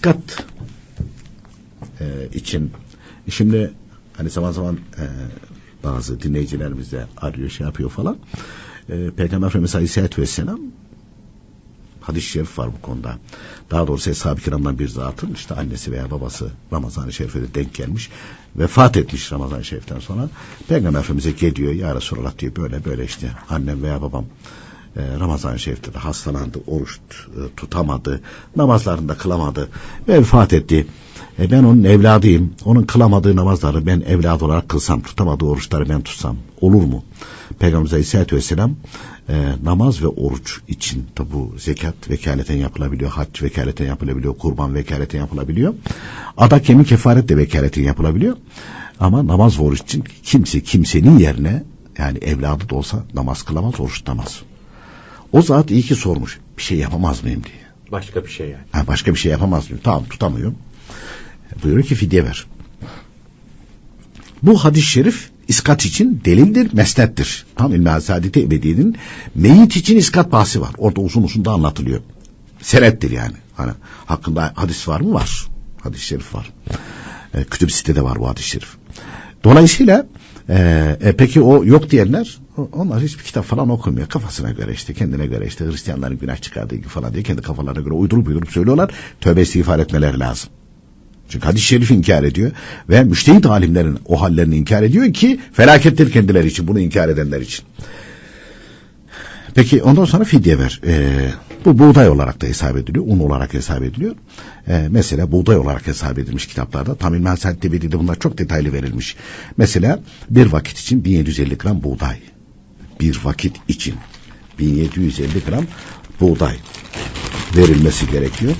iskat e, için şimdi hani zaman zaman e, bazı dinleyicilerimiz de arıyor şey yapıyor falan. E, Peygamber Efendimiz Aleyhisselatü Vesselam hadis-i şerif var bu konuda. Daha doğrusu Eshab-ı Kiram'dan bir zatın işte annesi veya babası Ramazan-ı Şerif'e denk gelmiş. Vefat etmiş Ramazan-ı Şerif'ten sonra. Peygamber Efendimiz'e geliyor. Ya Resulallah diyor böyle böyle işte annem veya babam e, Ramazan-ı Şerif'te de hastalandı, oruç e, tutamadı, namazlarında kılamadı ve vefat etti. E ben onun evladıyım. Onun kılamadığı namazları ben evlad olarak kılsam, tutamadığı oruçları ben tutsam olur mu? Peygamber Aleyhisselatü Vesselam e, namaz ve oruç için tabi bu zekat vekaleten yapılabiliyor, hac vekaleten yapılabiliyor, kurban vekaleten yapılabiliyor. Adak yemin kefaret de vekaleten yapılabiliyor. Ama namaz ve oruç için kimse kimsenin yerine yani evladı da olsa namaz kılamaz, oruç tutamaz. O zat iyi ki sormuş. Bir şey yapamaz mıyım diye. Başka bir şey yani. Ha, başka bir şey yapamaz mıyım? Tamam tutamıyorum. Buyuruyor ki fidye ver. Bu hadis-i şerif iskat için delildir, mesnettir. Tam ilmi hasadeti ebediyenin meyit için iskat bahsi var. Orada uzun uzun da anlatılıyor. Senettir yani. Hani hakkında hadis var mı? Var. Hadis-i şerif var. E, kütüb sitede var bu hadis-i şerif. Dolayısıyla e, e, peki o yok diyenler onlar hiçbir kitap falan okumuyor. Kafasına göre işte kendine göre işte Hristiyanların günah çıkardığı gibi falan diye kendi kafalarına göre uydurup uydurup söylüyorlar. Tövbe istiğfar etmeleri lazım. Çünkü hadis-i şerif inkar ediyor ve müştehit alimlerin o hallerini inkar ediyor ki felakettir kendileri için bunu inkar edenler için. Peki ondan sonra fidye ver. Ee, bu buğday olarak da hesap ediliyor, un olarak hesap ediliyor. Ee, mesela buğday olarak hesap edilmiş kitaplarda. Tam İlmihal Tebedi'de bunlar çok detaylı verilmiş. Mesela bir vakit için 1750 gram buğday. Bir vakit için 1750 gram buğday verilmesi gerekiyor.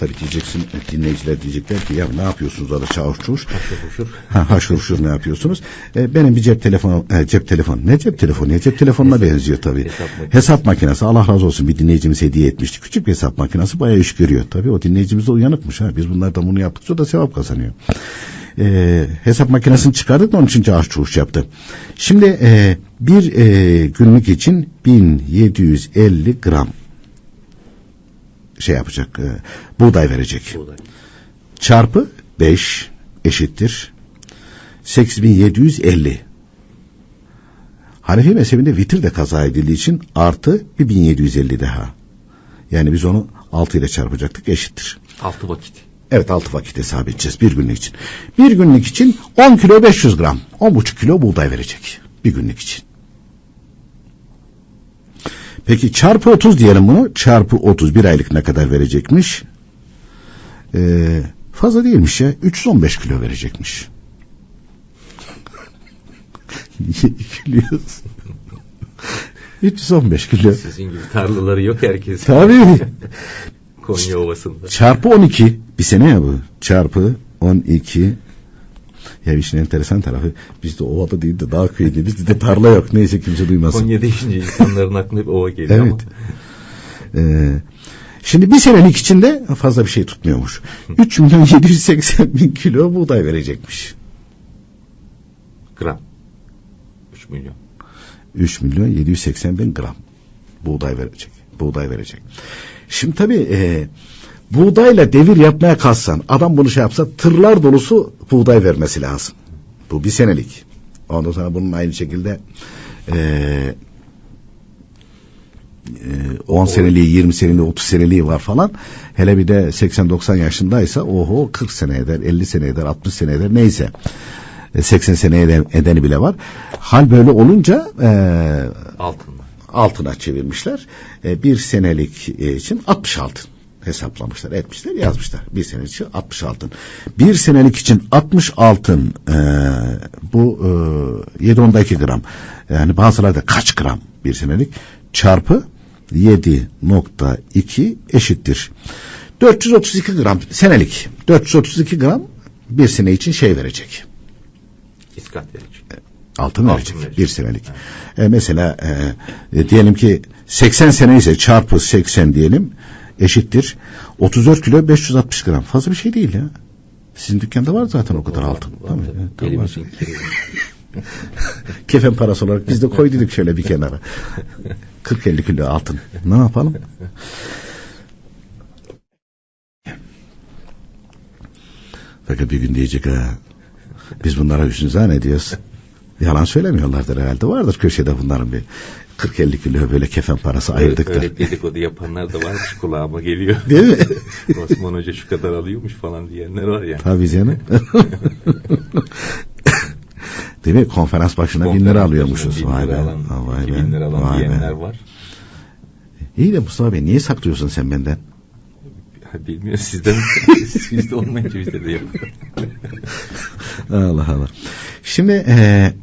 Tabii diyeceksin dinleyiciler diyecekler ki ya ne yapıyorsunuz orada çavuş çuş. Haşır huşur. Ne yapıyorsunuz? E, benim bir cep telefonu, e, cep telefonu. Ne cep telefonu? Ya cep telefonuna Hesap- benziyor tabii. hesap makinesi. Hesap makinesi. Allah razı olsun bir dinleyicimiz hediye etmişti. Küçük bir hesap makinesi bayağı iş görüyor. Tabii o dinleyicimiz de uyanıkmış. ha. Biz bunlardan bunu yaptıkça da sevap kazanıyor. E, hesap makinesini çıkardık da onun için çağış çuş yaptı. Şimdi e, bir e, günlük için 1750 gram şey yapacak. E, buğday verecek Buğday. çarpı 5 eşittir 8750. Hanefi mezhebinde vitir de kaza edildiği için artı bir 1750 daha. Yani biz onu 6 ile çarpacaktık eşittir. Altı vakit. Evet 6 vakit hesap edeceğiz bir günlük için. Bir günlük için 10 kilo 500 gram. 10,5 kilo buğday verecek. Bir günlük için. Peki çarpı 30 diyelim bunu. Çarpı 30 bir aylık ne kadar verecekmiş? Ee, fazla değilmiş ya. 315 kilo verecekmiş. Niye gülüyorsun? 315 kilo. Sizin gibi tarlaları yok herkes. Tabii. Konya Ovası'nda. Çarpı 12. Bir sene ya bu. Çarpı 12. Ya işin enteresan tarafı bizde ovada değil de dağ köyünde bizde de tarla yok. Neyse kimse duymasın. Konya deyince insanların aklına hep ova geliyor ama. Evet. Ee, şimdi bir senelik içinde fazla bir şey tutmuyormuş. 3 milyon 780 bin kilo buğday verecekmiş. Gram. 3 milyon. 3 milyon 780 bin gram buğday verecek. Buğday verecek. Şimdi tabii e, buğdayla devir yapmaya kalksan adam bunu şey yapsa tırlar dolusu buğday vermesi lazım. Bu bir senelik. Ondan sonra bunun aynı şekilde e, e, 10 seneliği, 20 seneliği, 30 seneliği var falan. Hele bir de 80-90 yaşındaysa oho 40 sene eder, 50 sene eder, 60 sene eder neyse. E, 80 sene eden, edeni bile var. Hal böyle olunca e, Altında. Altına çevirmişler. E, bir senelik e, için 60 altın hesaplamışlar, etmişler, yazmışlar. Bir senelik için 60 altın. Bir senelik için 60 altın e, bu e, 7-12 gram. Yani bazılarda kaç gram bir senelik çarpı 7.2 eşittir. 432 gram senelik. 432 gram bir sene için şey verecek. İskat verecek. Altın verecek, verecek. bir senelik. E, mesela e, e, diyelim ki 80 sene ise çarpı 80 diyelim eşittir 34 kilo 560 gram. Fazla bir şey değil ya. Sizin dükkanda var zaten o kadar altın. Var, Tamam, evet, tamam. Kiri. Kefen parası olarak biz de koyduk şöyle bir kenara. 40-50 kilo altın. Ne yapalım? Fakat bir gün diyecek ha. Biz bunlara hüsnü zannediyoruz. Yalan söylemiyorlardır herhalde. Vardır köşede bunların bir 40-50 kilo böyle kefen parası ayırdık da. Öyle dedikodu yapanlar da varmış kulağıma geliyor. Değil mi? Osman Hoca şu kadar alıyormuş falan diyenler var ya. Tabii canım. Değil mi? Konferans başına bin lira Konferans alıyormuşuz. başına Vay bin be. lira alan, Vay be. bin lira alan Vay be. diyenler var. İyi de Mustafa Bey niye saklıyorsun sen benden? Bilmiyorum sizden sizde olmayınca bizde de yok. Allah Allah. Şimdi eee,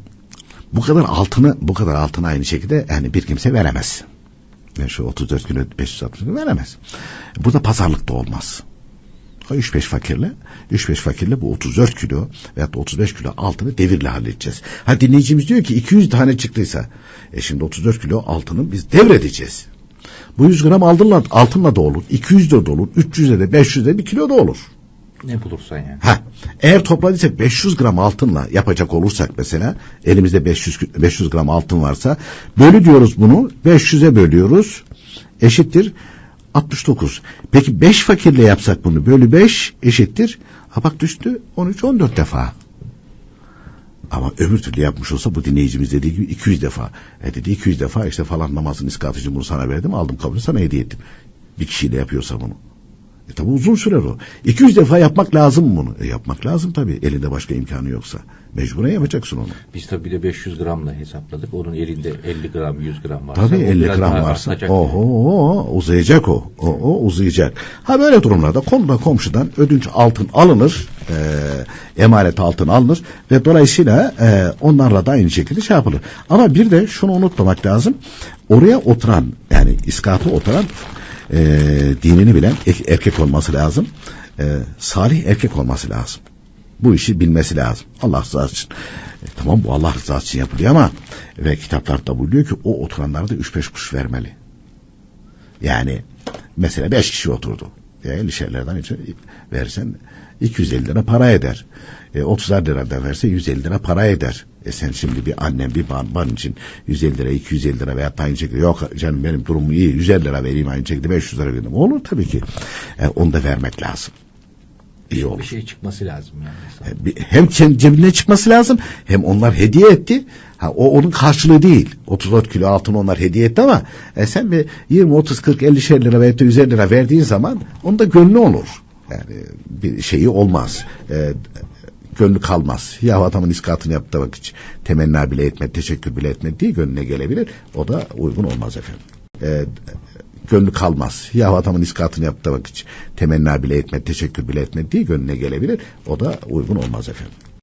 bu kadar altını bu kadar altını aynı şekilde yani bir kimse veremez. Yani şu 34 kilo 560 kilo veremez. Burada pazarlık da olmaz. O 3-5 fakirle 3-5 fakirle bu 34 kilo da 35 kilo altını devirle halledeceğiz. Ha dinleyicimiz diyor ki 200 tane çıktıysa e şimdi 34 kilo altını biz devredeceğiz. Bu 100 gram altınla, altınla da olur, 200 de de olur, 300 de de 500 de bir kilo da olur. Ne bulursan yani. Ha, eğer topladıysak 500 gram altınla yapacak olursak mesela elimizde 500 kü- 500 gram altın varsa bölü diyoruz bunu 500'e bölüyoruz eşittir 69. Peki 5 fakirle yapsak bunu bölü 5 eşittir ha bak düştü 13 14 defa. Ama öbür türlü yapmış olsa bu dinleyicimiz dediği gibi 200 defa. E dedi 200 defa işte falan namazın iskatı için bunu sana verdim aldım kabul sana hediye ettim. Bir kişiyle yapıyorsa bunu. E tabi uzun sürer o. 200 defa yapmak lazım bunu? E yapmak lazım tabi. Elinde başka imkanı yoksa. Mecburen yapacaksın onu. Biz tabii bir de 500 gramla hesapladık. Onun elinde 50 gram 100 gram varsa. Tabii o 50 biraz gram varsa. Oho, yani. uzayacak o. O, o uzayacak. Ha böyle durumlarda konuda komşudan ödünç altın alınır. E, emanet altın alınır. Ve dolayısıyla e, onlarla da aynı şekilde şey yapılır. Ama bir de şunu unutmamak lazım. Oraya oturan yani iskatı oturan e, dinini bilen er- erkek olması lazım. E, salih erkek olması lazım. Bu işi bilmesi lazım. Allah rızası için. E, tamam bu Allah rızası için yapılıyor ama ve kitaplarda buyuruyor ki o oturanlara da 3-5 kuş vermeli. Yani mesela 5 kişi oturdu. Ya 50 şeylerden için versen 250 lira para eder. E, 30 lira da verse 150 lira para eder. E sen şimdi bir annem bir ban, ban için 150 lira 250 lira veya aynı şekilde yok canım benim durumum iyi 150 lira vereyim aynı şekilde 500 lira vereyim. Olur tabii ki. E, onu da vermek lazım. İyi olur. Bir şey çıkması lazım yani. Bir- hem cebine çıkması lazım hem onlar hediye etti. Ha, o onun karşılığı değil. 34 kilo altın onlar hediye etti ama e, sen bir 20, 30, 40, 50 lira veya da 150 lira verdiğin zaman onda gönlü olur. Yani bir şeyi olmaz. E, gönlü kalmaz. Ya adamın iskatını yaptı bak hiç temenna bile etmedi, teşekkür bile etmedi diye gönlüne gelebilir. O da uygun olmaz efendim. E, gönlü kalmaz. Ya adamın iskatını yaptı bak hiç temenna bile etmedi, teşekkür bile etmedi diye gönlüne gelebilir. O da uygun olmaz efendim.